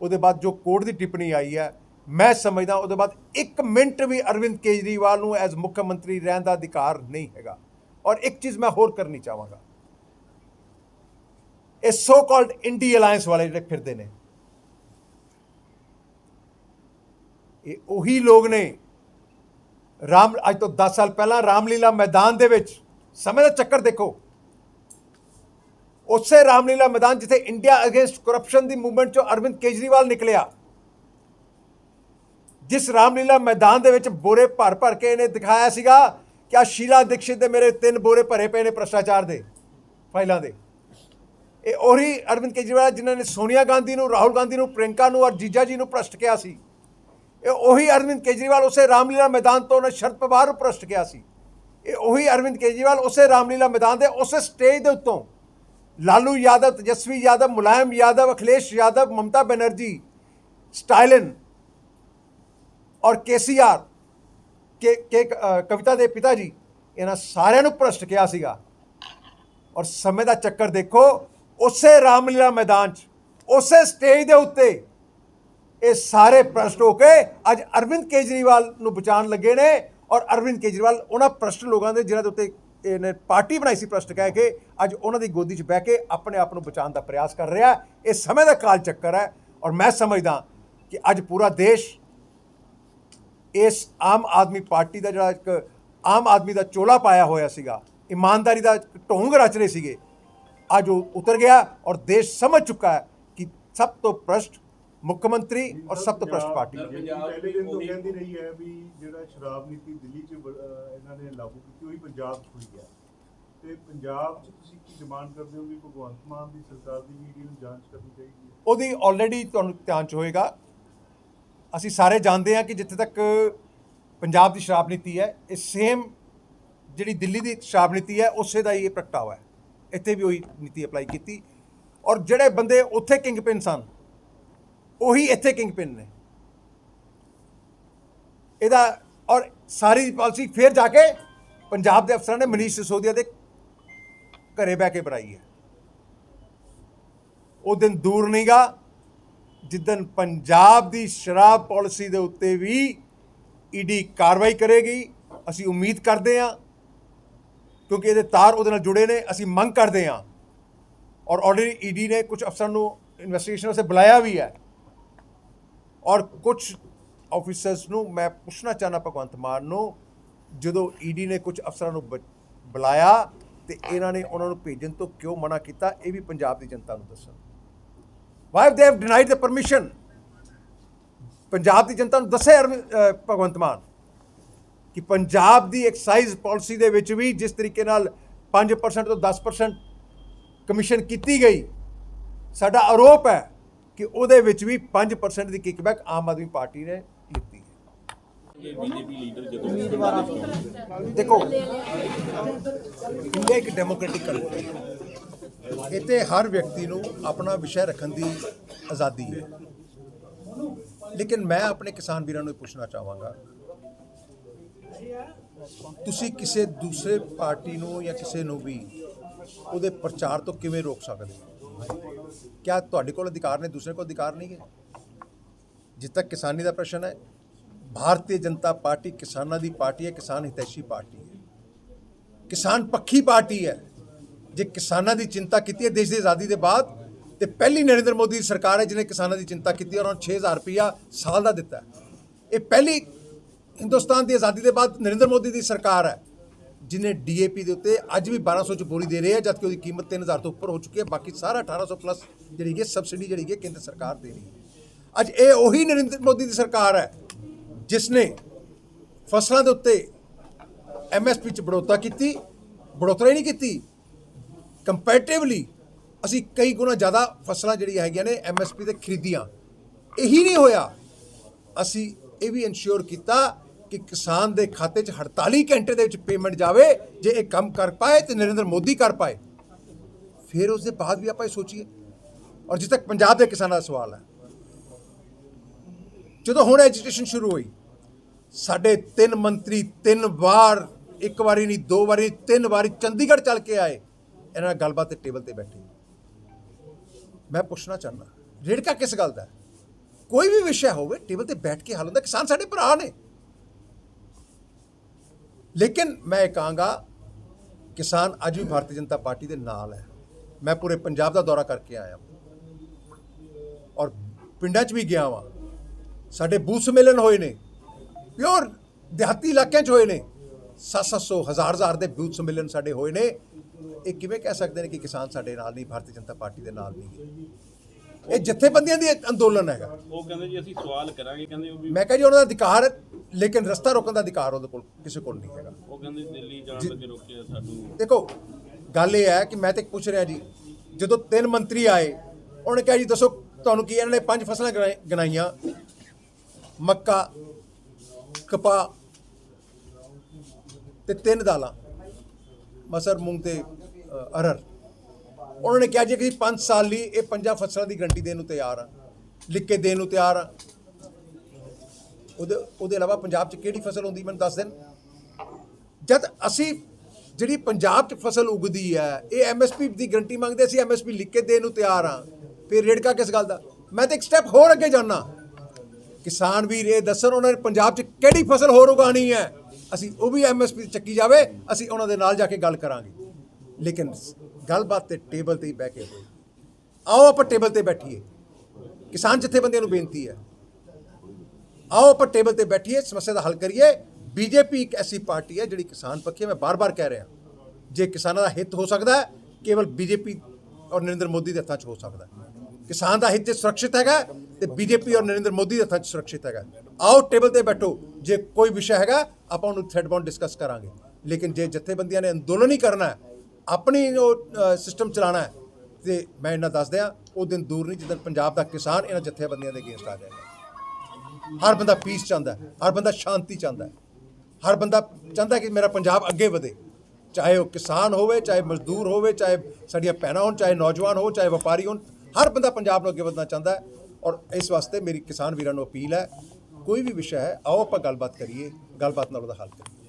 ਉਹਦੇ ਬਾਅਦ ਜੋ ਕੋਰਟ ਦੀ ਟਿੱਪਣੀ ਆਈ ਹੈ, ਮੈਂ ਸਮਝਦਾ ਉਹਦੇ ਬਾਅਦ 1 ਮਿੰਟ ਵੀ ਅਰਵਿੰਦ ਕੇਜਰੀਵਾਲ ਨੂੰ ਐਜ਼ ਮੁੱਖ ਮੰਤਰੀ ਰਹਿਣ ਦਾ ਅਧਿਕਾਰ ਨਹੀਂ ਹੈਗਾ। ਔਰ ਇੱਕ ਚੀਜ਼ ਮੈਂ ਹੋਰ ਕਰਨੀ ਚਾਹਾਂਗਾ। ਇਹ ਸੋ ਕਾਲਡ ਇੰਡੀ ਅਲਾਈਅੰਸ ਵਾਲੇ ਜਿਹੜੇ ਫਿਰਦੇ ਨੇ, ਇਹ ਉਹੀ ਲੋਕ ਨੇ। ਰਾਮ, ਅੱਜ ਤੋਂ 10 ਸਾਲ ਪਹਿਲਾਂ ਰਾਮਲੀਲਾ ਮੈਦਾਨ ਦੇ ਵਿੱਚ, ਸਮੇਂ ਦਾ ਚੱਕਰ ਦੇਖੋ। ਉਸੇ ਰਾਮਲੀਲਾ ਮੈਦਾਨ ਜਿੱਥੇ ਇੰਡੀਆ ਅਗੇਂਸਟ ਕਰਪਸ਼ਨ ਦੀ ਮੂਵਮੈਂਟ ਚੋਂ ਅਰਵਿੰਦ ਕੇਜਰੀਵਾਲ ਨਿਕਲਿਆ। ਜਿਸ ਰਾਮਲੀਲਾ ਮੈਦਾਨ ਦੇ ਵਿੱਚ ਬੋਰੇ ਭਰ ਭਰ ਕੇ ਇਹਨੇ ਦਿਖਾਇਆ ਸੀਗਾ ਕਿ ਆ ਸ਼ੀਲਾ ਦੀਕਸ਼ਿਤ ਦੇ ਮੇਰੇ ਤਿੰਨ ਬੋਰੇ ਭਰੇ ਪਏ ਨੇ ਭ੍ਰਸ਼ਟਾਚਾਰ ਦੇ, ਫਾਈਲਾਂ ਦੇ। ਇਹ ਉਹੀ ਅਰਵਿੰਦ ਕੇਜਰੀਵਾਲ ਜਿਨ੍ਹਾਂ ਨੇ ਸੋਨੀਆ ਗਾਂਧੀ ਨੂੰ, ਰਾਹੁਲ ਗਾਂਧੀ ਨੂੰ ਪ੍ਰਿੰਕਾ ਨੂੰ ਔਰ ਜੀਜਾ ਜੀ ਨੂੰ ਭ੍ਰਸ਼ਟ ਕਿਹਾ ਸੀ। ਇਹ ਉਹੀ ਅਰਵਿੰਦ ਕੇਜਰੀਵਾਲ ਉਸੇ ਰਾਮਲੀਲਾ ਮੈਦਾਨ ਤੋਂ ਉਹਨੇ ਸ਼ਰਦ ਪਵਾਰ ਨੂੰ ਭ੍ਰਸ਼ਟ ਕਿਹਾ ਸੀ। ਇਹ ਉਹੀ ਅਰਵਿੰਦ ਕੇਜਰੀਵਾਲ ਉਸੇ ਰਾਮਲੀਲਾ ਮੈਦਾਨ ਦੇ ਉਸੇ ਸਟੇਜ ਦੇ ਉੱਤੋਂ ਲਾਲੂ ਯਾਦਵ ਤੇਜਸਵੀ ਯਾਦਵ ਮੁਲਾਇਮ ਯਾਦਵ ਅਖਿਲੇਸ਼ ਯਾਦਵ ਮਮਤਾ ਬੈਨਰਜੀ ਸਟਾਲਿਨ ਔਰ ਕੇਸੀਆਰ ਕੇ ਕੇ ਕਵਿਤਾ ਦੇ ਪਿਤਾ ਜੀ ਇਹਨਾਂ ਸਾਰਿਆਂ ਨੂੰ ਭ੍ਰਸ਼ਟ ਕਿਹਾ ਸੀਗਾ ਔਰ ਸਮੇਂ ਦਾ ਚੱਕਰ ਦੇਖੋ ਉਸੇ ਰਾਮਲੀਲਾ ਮੈਦਾਨ 'ਚ ਉਸੇ ਸਟੇਜ ਦੇ ਉੱਤੇ ਇਹ ਸਾਰੇ ਭ੍ਰਸ਼ਟ ਹੋ ਕੇ ਅੱਜ ਅਰਵਿੰਦ ਕੇਜਰੀਵਾਲ ਨੂੰ ਬਚਾਉਣ ਲੱਗੇ ਨੇ ਔਰ ਅਰਵਿੰਦ ਕੇਜਰੀਵਾਲ ਉਹਨਾਂ ਭ੍ਰਸ਼ਟ ਲੋਕਾਂ ਦੇ ਜਿਨ੍ਹਾਂ ਦੇ ਉੱਤੇ ਇਹਨੇ ਪਾਰਟੀ ਬਣਾਈ ਸੀ ਭ੍ਰਸ਼ਟ ਕਹਿ ਕੇ, ਅੱਜ ਉਹਨਾਂ ਦੀ ਗੋਦੀ 'ਚ ਬਹਿ ਕੇ ਆਪਣੇ ਆਪ ਨੂੰ ਬਚਾਉਣ ਦਾ ਪ੍ਰਯਾਸ ਕਰ ਰਿਹਾ ਇਹ ਸਮੇਂ ਦਾ ਕਾਲ ਚੱਕਰ ਹੈ ਔਰ ਮੈਂ ਸਮਝਦਾ ਕਿ ਅੱਜ ਪੂਰਾ ਦੇਸ਼ ਇਸ ਆਮ ਆਦਮੀ ਪਾਰਟੀ ਦਾ ਜਿਹੜਾ ਇੱਕ ਆਮ ਆਦਮੀ ਦਾ ਚੋਲਾ ਪਾਇਆ ਹੋਇਆ ਸੀਗਾ, ਇਮਾਨਦਾਰੀ ਦਾ ਢੋਂਗ ਰਚ ਰਹੇ ਸੀਗੇ। ਅੱਜ ਉਹ ਉਤਰ ਗਿਆ ਔਰ ਦੇਸ਼ ਸਮਝ ਚੁੱਕਾ ਹੈ ਕਿ ਸਭ ਤੋਂ ਭ੍ਰਸ਼ਟ ਮੁੱਖ ਮੰਤਰੀ ਔਰ ਸਭ ਤੋਂ ਭ੍ਰਸ਼ਟ ਪਾਰਟੀ। ਪਹਿਲੇ ਦਿਨ ਤੋਂ ਕਹਿੰਦੀ ਰਹੀ ਹੈ ਵੀ ਜਿਹੜਾ ਸ਼ਰਾਬ ਨੀਤੀ ਦਿੱਲੀ 'ਚ ਇਹਨਾਂ ਨੇ ਲਾਗੂ ਕੀਤੀ ਉਹੀ ਪੰਜਾਬ 'ਚ ਹੋਈ ਹੈ। ਤੇ ਪੰਜਾਬ 'ਚ ਤੁਸੀਂ ਕੀ ਡਿਮਾਂਡ ਕਰਦੇ ਹੋ ਵੀ ਭਗਵੰਤ ਮਾਨ ਦੀ ਸਰਕਾਰ ਦੀ ਵੀ ਇਹਦੀ ਜਾਂਚ ਕਰਨੀ ਚਾਹੀਦੀ ਹੈ? ਉਹਦੀ ਆਲਰੇਡੀ ਤੁਹਾਨੂੰ ਧਿਆਨ ਚ ਹੋਏਗਾ। ਅਸੀਂ ਸਾਰੇ ਜਾਣਦੇ ਹਾਂ ਕਿ ਜਿੱਥੇ ਤੱਕ ਪੰਜਾਬ ਦੀ ਸ਼ਰਾਬ ਨੀਤੀ ਹੈ ਇਹ ਸੇਮ ਜਿਹੜੀ ਦਿੱਲੀ ਦੀ ਸ਼ਰਾਬ ਨੀਤੀ ਹੈ ਉਸੇ ਦਾ ਹੀ ਇਹ ਪ੍ਰਗਟਾਵਾ ਹੈ। ਇੱਥੇ ਵੀ ਉਹੀ ਨੀਤੀ ਅਪਲਾਈ ਕੀਤੀ। ਔਰ ਜਿਹੜੇ ਬੰਦੇ ਉੱਥੇ ਕਿੰਗਪਿਨ ਸਨ ਉਹੀ ਇੱਥੇ ਕਿੰਗ ਕਿੰਗਪਿਨ ਨੇ। ਇਹਦਾ ਔਰ ਸਾਰੀ ਪਾਲਿਸੀ ਫਿਰ ਜਾ ਕੇ ਪੰਜਾਬ ਦੇ ਅਫਸਰਾਂ ਨੇ ਮਨੀਸ਼ ਸਿਸੋਦੀਆ ਦੇ ਘਰੇ ਬਹਿ ਕੇ ਬਣਾਈ ਹੈ। ਉਹ ਦਿਨ ਦੂਰ ਨਹੀਂਗਾ ਜਿੱਦਨ ਪੰਜਾਬ ਦੀ ਸ਼ਰਾਬ ਪਾਲਿਸੀ ਦੇ ਉੱਤੇ ਵੀ ਈਡੀ ਕਾਰਵਾਈ ਕਰੇਗੀ, ਅਸੀਂ ਉਮੀਦ ਕਰਦੇ ਹਾਂ, ਕਿਉਂਕਿ ਇਹਦੇ ਤਾਰ ਉਹਦੇ ਨਾਲ ਜੁੜੇ ਨੇ, ਅਸੀਂ ਮੰਗ ਕਰਦੇ ਹਾਂ। ਔਰ ਆਲਰੇਡੀ ਈਡੀ ਨੇ ਕੁਝ ਅਫਸਰਾਂ ਨੂੰ ਇਨਵੈਸਟੀਗੇਸ਼ਨ ਵਾਸਤੇ ਬੁਲਾਇਆ ਵੀ ਹੈ। ਔਰ ਕੁਝ ਆਫੀਸਰਸ ਨੂੰ ਮੈਂ ਪੁੱਛਣਾ ਚਾਹਨਾ ਭਗਵੰਤ ਮਾਨ ਨੂੰ, ਜਦੋਂ ਈਡੀ ਨੇ ਕੁਝ ਅਫਸਰਾਂ ਨੂੰ ਬ- ਬੁਲਾਇਆ ਤੇ ਇਹਨਾਂ ਨੇ ਉਹਨਾਂ ਨੂੰ ਭੇਜਣ ਤੋਂ ਕਿਉਂ ਮਨਾ ਕੀਤਾ, ਇਹ ਵੀ ਪੰਜਾਬ ਦੀ ਜਨਤਾ ਨੂੰ ਦੱਸਣ। Why they have denied the permission Punjab ਦੀ ਜਨਤਾ ਨੂੰ ਦੱਸੇ ਅਰਵਿੰਦ- ਭਗਵੰਤ ਮਾਨ, ਕਿ ਪੰਜਾਬ ਦੀ ਐਕਸਾਈਜ਼ ਪਾਲਿਸੀ ਦੇ ਵਿੱਚ ਵੀ ਜਿਸ ਤਰੀਕੇ ਨਾਲ 5% ਤੋਂ 10% ਕਮਿਸ਼ਨ ਕੀਤੀ ਗਈ, ਸਾਡਾ ਆਰੋਪ ਹੈ ਕਿ ਉਹਦੇ ਵਿੱਚ ਵੀ 5% ਦੀ ਕਿਕਬੈਕ ਆਮ ਆਦਮੀ ਪਾਰਟੀ ਨੇ ਲਿੱਤੀ ਹੈ। ਇਹ ਬੀਜੇਪੀ ਲੀਡਰ ਜਦੋਂ ਦੇਖੋ ਇੰਡੀਆ ਇੱਕ ਡੈਮੋਕ੍ਰੈਟਿਕ ਕੰਟਰੀ ਹੈ। ਇੱਥੇ ਹਰ ਵਿਅਕਤੀ ਨੂੰ ਆਪਣਾ ਵਿਸ਼ਾ ਰੱਖਣ ਦੀ ਆਜ਼ਾਦੀ ਹੈ। ਲੇਕਿਨ ਮੈਂ ਆਪਣੇ ਕਿਸਾਨ ਵੀਰਾਂ ਨੂੰ ਇਹ ਪੁੱਛਣਾ ਚਾਹਾਂਗਾ ਤੁਸੀਂ ਕਿਸੇ ਦੂਸਰੇ ਪਾਰਟੀ ਨੂੰ ਜਾਂ ਕਿਸੇ ਨੂੰ ਵੀ ਉਹਦੇ ਪ੍ਰਚਾਰ ਤੋਂ ਕਿਵੇਂ ਰੋਕ ਸਕਦੇ ਹੋ? ਕਿਆ ਤੁਹਾਡੇ ਕੋਲ ਅਧਿਕਾਰ ਨੇ, ਦੂਸਰੇ ਕੋਲ ਅਧਿਕਾਰ ਨਹੀਂ ਹੈ? ਜਿੱਥੇ ਤੱਕ ਕਿਸਾਨੀ ਦਾ ਪ੍ਰਸ਼ਨ ਹੈ, ਭਾਰਤੀ ਜਨਤਾ ਪਾਰਟੀ ਕਿਸਾਨਾਂ ਦੀ ਪਾਰਟੀ ਹੈ, ਕਿਸਾਨ ਹਿਤੈਸ਼ੀ ਪਾਰਟੀ ਹੈ। ਕਿਸਾਨ ਪੱਖੀ ਪਾਰਟੀ ਹੈ। ਜੇ ਕਿਸਾਨਾਂ ਦੀ ਚਿੰਤਾ ਕੀਤੀ ਹੈ ਦੇਸ਼ ਦੀ ਆਜ਼ਾਦੀ ਦੇ ਬਾਅਦ, ਤੇ ਪਹਿਲੀ ਨਰਿੰਦਰ ਮੋਦੀ ਦੀ ਸਰਕਾਰ ਹੈ ਜਿਹਨੇ ਕਿਸਾਨਾਂ ਦੀ ਚਿੰਤਾ ਕੀਤੀ ਔਰ ਉਹਨਾਂ ਨੂੰ 6000 ਰੁਪਇਆ ਸਾਲ ਦਾ ਦਿੱਤਾ ਇਹ ਪਹਿਲੀ ਹਿੰਦੁਸਤਾਨ ਦੀ ਆਜ਼ਾਦੀ ਦੇ ਬਾਅਦ ਨਰਿੰਦਰ ਮੋਦੀ ਦੀ ਸਰਕਾਰ ਹੈ। ਜਿਹਨੇ ਡੀਏਪੀ ਦੇ ਉੱਤੇ ਅੱਜ ਵੀ 1200 ਚ ਬੋਰੀ ਦੇ ਰਹੇ ਹੈ ਜਦਕਿ ਉਹਦੀ ਕੀਮਤ 3000 ਤੋਂ ਉੱਪਰ ਹੋ ਚੁੱਕੀ ਹੈ ਬਾਕੀ ਸਾਰਾ 1800 ਪਲੱਸ ਜਿਹੜੀ ਹੈ ਸਬਸਿਡੀ ਜਿਹੜੀ ਹੈ ਕੇਂਦਰ ਸਰਕਾਰ ਦੇ ਰਹੀ ਹੈ। ਅੱਜ ਇਹ ਉਹੀ ਨਰਿੰਦਰ ਮੋਦੀ ਦੀ ਸਰਕਾਰ ਹੈ ਜਿਸ ਨੇ ਫਸਲਾਂ ਦੇ ਉੱਤੇ ਐਮਐਸਪੀ ਚ ਬੜੋਤਰਾ ਕੀਤੀ ਬੜੋਤਰਾ ਹੀ ਨਹੀਂ ਕੀਤੀ। ਕੰਪੈਰੀਟਿਵਲੀ ਅਸੀਂ ਕਈ ਗੁਣਾ ਜ਼ਿਆਦਾ ਫਸਲਾਂ ਜਿਹੜੀਆਂ ਹੈਗੀਆਂ ਨੇ ਐਮਐਸਪੀ ਤੇ ਖਰੀਦੀਆਂ। ਇਹੀ ਨਹੀਂ ਹੋਇਆ। ਅਸੀਂ ਇਹ ਵੀ ਇਨਸ਼ੋਰ ਕੀਤਾ ਕਿ ਕਿਸਾਨ ਦੇ ਖਾਤੇ 'ਚ 48 ਘੰਟੇ ਦੇ ਵਿੱਚ ਪੇਮੈਂਟ ਜਾਵੇ, ਜੇ ਇਹ ਕੰਮ ਕਰ ਪਾਏ ਤੇ ਨਰਿੰਦਰ ਮੋਦੀ ਕਰ ਪਾਏ। ਫਿਰ ਉਸ ਦੇ ਬਾਅਦ ਵੀ ਆਪਾਂ ਇਹ ਸੋਚੀਏ। ਔਰ ਜਿੱਥੇ ਤੱਕ ਪੰਜਾਬ ਦੇ ਕਿਸਾਨਾਂ ਦਾ ਸਵਾਲ ਹੈ, ਜਦੋਂ ਹੁਣ ਐਜੀਟੇਸ਼ਨ ਸ਼ੁਰੂ ਹੋਈ, ਸਾਡੇ ਤਿੰਨ ਮੰਤਰੀ ਤਿੰਨ ਵਾਰ, ਇੱਕ ਵਾਰੀ ਨਹੀਂ, ਦੋ ਵਾਰੀ ਤਿੰਨ ਵਾਰੀ ਚੰਡੀਗੜ੍ਹ ਚੱਲ ਕੇ ਆਏ। ਇਹਨਾਂ ਨਾਲ ਗੱਲਬਾਤ ਤੇ ਟੇਬਲ ਤੇ ਬੈਠੇ। ਮੈਂ ਪੁੱਛਣਾ ਚਾਹੁੰਦਾ, ਰੇੜਕਾ ਕਿਸ ਗੱਲ ਦਾ ਕੋਈ ਵੀ ਵਿਸ਼ਾ ਹੋਵੇ, ਟੇਬਲ ਤੇ ਬੈਠ ਕੇ ਹੱਲ ਹੁੰਦਾ। ਕਿਸਾਨ ਸਾਡੇ ਭਰਾ ਨੇ। ਲੇਕਿਨ ਮੈਂ ਇਹ ਕਹਾਂਗਾ, ਕਿਸਾਨ ਅੱਜ ਵੀ ਭਾਰਤੀ ਜਨਤਾ ਪਾਰਟੀ ਦੇ ਨਾਲ ਹੈ। ਮੈਂ ਪੂਰੇ ਪੰਜਾਬ ਦਾ ਦੌਰਾ ਕਰਕੇ ਆਇਆ ਔਰ ਪਿੰਡਾਂ 'ਚ ਵੀ ਗਿਆ ਵਾਂ। ਸਾਡੇ ਬੂਥ ਸੰਮੇਲਨ ਹੋਏ ਨੇ। ਪਿਓਰ ਦਿਹਾਤੀ ਇਲਾਕਿਆਂ 'ਚ ਹੋਏ ਨੇ। 700 ਹਜ਼ਾਰ ਹਜ਼ਾਰ ਦੇ ਬੂਥ ਸੰਮੇਲਨ ਸਾਡੇ ਹੋਏ ਨੇ। ਇਹ ਕਿਵੇਂ ਕਹਿ ਸਕਦੇ ਨੇ ਕਿ ਕਿਸਾਨ ਸਾਡੇ ਨਾਲ ਨਹੀਂ, ਭਾਰਤੀ ਜਨਤਾ ਪਾਰਟੀ ਦੇ ਨਾਲ ਨਹੀਂ ਇਹ ਜਥੇਬੰਦੀਆਂ ਦੀ ਅੰਦੋਲਨ ਹੈਗਾ। ਉਹ ਕਹਿੰਦੇ ਜੀ ਅਸੀਂ ਸਵਾਲ ਕਰਾਂਗੇ ਕਹਿੰਦੇ ਉਹ ਵੀ ਮੈਂ ਕਹਾਂ ਜੀ ਉਹਨਾਂ ਦਾ ਅਧਿਕਾਰ ਹੈ ਲੇਕਿਨ ਰਸਤਾ ਰੋਕਣ ਦਾ ਅਧਿਕਾਰ ਉਹਦੇ ਕੋਲ ਕਿਸੇ ਕੋਲ ਨਹੀਂ ਹੈਗਾ। ਉਹ ਕਹਿੰਦੇ ਦਿੱਲੀ ਜਾਣ ਲੱਗੇ ਰੋਕਿਆ ਸਾਨੂੰ। ਦੇਖੋ ਗੱਲ ਇਹ ਹੈ ਕਿ ਮੈਂ ਤੇ ਪੁੱਛ ਰਿਹਾ ਜੀ ਜਦੋਂ ਤਿੰਨ ਮੰਤਰੀ ਆਏ ਉਹਨੇ ਕਿਹਾ ਜੀ ਦੱਸੋ ਤੁਹਾਨੂੰ ਕੀ ਇਹਨਾਂ ਨੇ ਪੰਜ ਫਸਲਾਂ ਗਿਣਾਈ- ਗਿਣਾਈਆਂ? ਮੱਕਾ ਕਪਾਹ ਤੇ ਤਿੰਨ ਦਾਲਾਂ ਮਸਰ ਮੂੰਗ ਤੇ ਅ, ਅਰਹਰ। ਉਹਨਾਂ ਨੇ ਕਿਹਾ ਜੀ ਕਿ 5 ਸਾਲ ਲਈ ਇਹ ਪੰਜਾਂ ਫਸਲਾਂ ਦੀ ਗਰੰਟੀ ਦੇਣ ਨੂੰ ਤਿਆਰ ਆ, ਲਿਖ ਕੇ ਦੇਣ ਨੂੰ ਤਿਆਰ ਆ। ਉਹਦੇ ਉਹਦੇ ਇਲਾਵਾ ਪੰਜਾਬ 'ਚ ਕਿਹੜੀ ਫਸਲ ਹੁੰਦੀ ਮੈਨੂੰ ਦੱਸ ਦੇਣ? ਜਦ ਅਸੀਂ ਜਿਹੜੀ ਪੰਜਾਬ 'ਚ ਫਸਲ ਉਗਦੀ ਹੈ, ਇਹ ਐਮਐਸਪੀ ਦੀ ਗਰੰਟੀ ਮੰਗਦੇ ਅਸੀਂ ਐਮਐਸਪੀ ਲਿਖ ਕੇ ਦੇਣ ਨੂੰ ਤਿਆਰ ਹਾਂ ਫਿਰ ਰੇੜਕਾ ਕਿਸ ਗੱਲ ਦਾ? ਮੈਂ ਤਾਂ ਇੱਕ ਸਟੈਪ ਹੋਰ ਅੱਗੇ ਜਾਣਾ ਕਿਸਾਨ ਵੀਰ, ਇਹ ਦੱਸਣ ਉਹਨਾਂ ਨੇ ਪੰਜਾਬ 'ਚ ਕਿਹੜੀ ਫਸਲ ਹੋਰ ਉਗਾਣੀ ਹੈ? ਅਸੀਂ ਉਹ ਵੀ ਐਮਐਸਪੀ ਚੱਕੀ ਜਾਵੇ, ਅਸੀਂ ਉਹਨਾਂ ਦੇ ਨਾਲ ਜਾ ਕੇ ਗੱਲ ਕਰਾਂਗੇ। ਲੇਕਿਨ ਗੱਲਬਾਤ ਤੇ ਟੇਬਲ ਤੇ ਹੀ ਬਹਿ ਕੇ ਹੋਈ। ਆਓ ਆਪਾਂ ਟੇਬਲ ਤੇ ਬੈਠੀਏ। ਕਿਸਾਨ ਜਥੇਬੰਦੀਆਂ ਨੂੰ ਬੇਨਤੀ ਹੈ। ਆਓ ਆਪਾਂ ਟੇਬਲ ਤੇ ਬੈਠੀਏ, ਸਮੱਸਿਆ ਦਾ ਹੱਲ ਕਰੀਏ। ਬੀਜੇਪੀ ਇੱਕ ਐਸੀ ਪਾਰਟੀ ਹੈ ਜਿਹੜੀ ਕਿਸਾਨ ਪੱਖੀ ਮੈਂ ਬਾਰ-ਬਾਰ ਕਹਿ ਰਿਹਾ। ਜੇ ਕਿਸਾਨਾਂ ਦਾ ਹਿੱਤ ਹੋ ਸਕਦਾ ਹੈ, ਕੇਵਲ ਬੀਜੇਪੀ ਔਰ ਨਰਿੰਦਰ ਮੋਦੀ ਦੇ ਹੱਥਾਂ 'ਚ ਹੋ ਸਕਦਾ ਕਿਸਾਨ ਦਾ ਹਿੱਤ ਸੁਰੱਖਿਅਤ ਹੈਗਾ, ਤੇ ਬੀਜੇਪੀ ਔਰ ਨਰਿੰਦਰ ਮੋਦੀ ਦੇ ਹੱਥਾਂ 'ਚ ਸੁਰੱਖਿਅਤ ਹੈਗਾ। ਆਓ ਟੇਬਲ ਤੇ ਬੈਠੋ। ਜੇ ਕੋਈ ਵਿਸ਼ਾ ਹੈਗਾ, ਆਪਾਂ ਉਹਨੂੰ ਥ੍ਰੈਡ ਬਾਉਂਡ ਡਿਸਕਸ ਕਰਾਂਗੇ। ਲੇਕਿਨ ਜੇ ਜਥੇਬੰਦੀਆਂ ਨੇ ਅੰਦੋਲਨ ਹੀ ਕਰਨਾ ਹੈ ਆਪਣੀ ਉਹ ਸਿਸਟਮ ਚਲਾਉਣਾ ਹੈ, ਤੇ ਮੈਂ ਇਹਨਾਂ ਦੱਸ ਦਿਆਂ, ਉਹ ਦਿਨ ਦੂਰ ਨਹੀਂ ਜਦੋਂ ਪੰਜਾਬ ਦਾ ਕਿਸਾਨ ਇਹਨਾਂ ਜਥੇਬੰਦੀਆਂ ਦੇ ਅਗੇਂਸਟ ਆ ਜਾਏਗਾ। ਹਰ ਬੰਦਾ ਪੀਸ ਚਾਹੁੰਦਾ ਹਰ ਬੰਦਾ ਸ਼ਾਂਤੀ ਚਾਹੁੰਦਾ ਹਰ ਬੰਦਾ ਚਾਹੁੰਦਾ ਕਿ ਮੇਰਾ ਪੰਜਾਬ ਅੱਗੇ ਵਧੇ। ਚਾਹੇ ਉਹ ਕਿਸਾਨ ਹੋਵੇ, ਚਾਹੇ ਮਜ਼ਦੂਰ ਹੋਵੇ, ਚਾਹੇ ਸਾਡੀਆਂ ਭੈਣਾਂ ਹੋਣ, ਚਾਹੇ ਨੌਜਵਾਨ ਹੋ ਚਾਹੇ ਵਪਾਰੀ ਹੋਣ, ਹਰ ਬੰਦਾ ਪੰਜਾਬ ਨੂੰ ਅੱਗੇ ਵਧਣਾ ਚਾਹੁੰਦਾ ਔਰ ਇਸ ਵਾਸਤੇ ਮੇਰੀ ਕਿਸਾਨ ਵੀਰਾਂ ਨੂੰ ਅਪੀਲ ਹੈ, ਕੋਈ ਵੀ ਵਿਸ਼ਾ ਹੈ, ਆਓ ਆਪਾਂ ਗੱਲਬਾਤ ਕਰੀਏ, ਗੱਲਬਾਤ ਨਾਲ ਉਹਦਾ ਹੱਲ ਕਰੀਏ।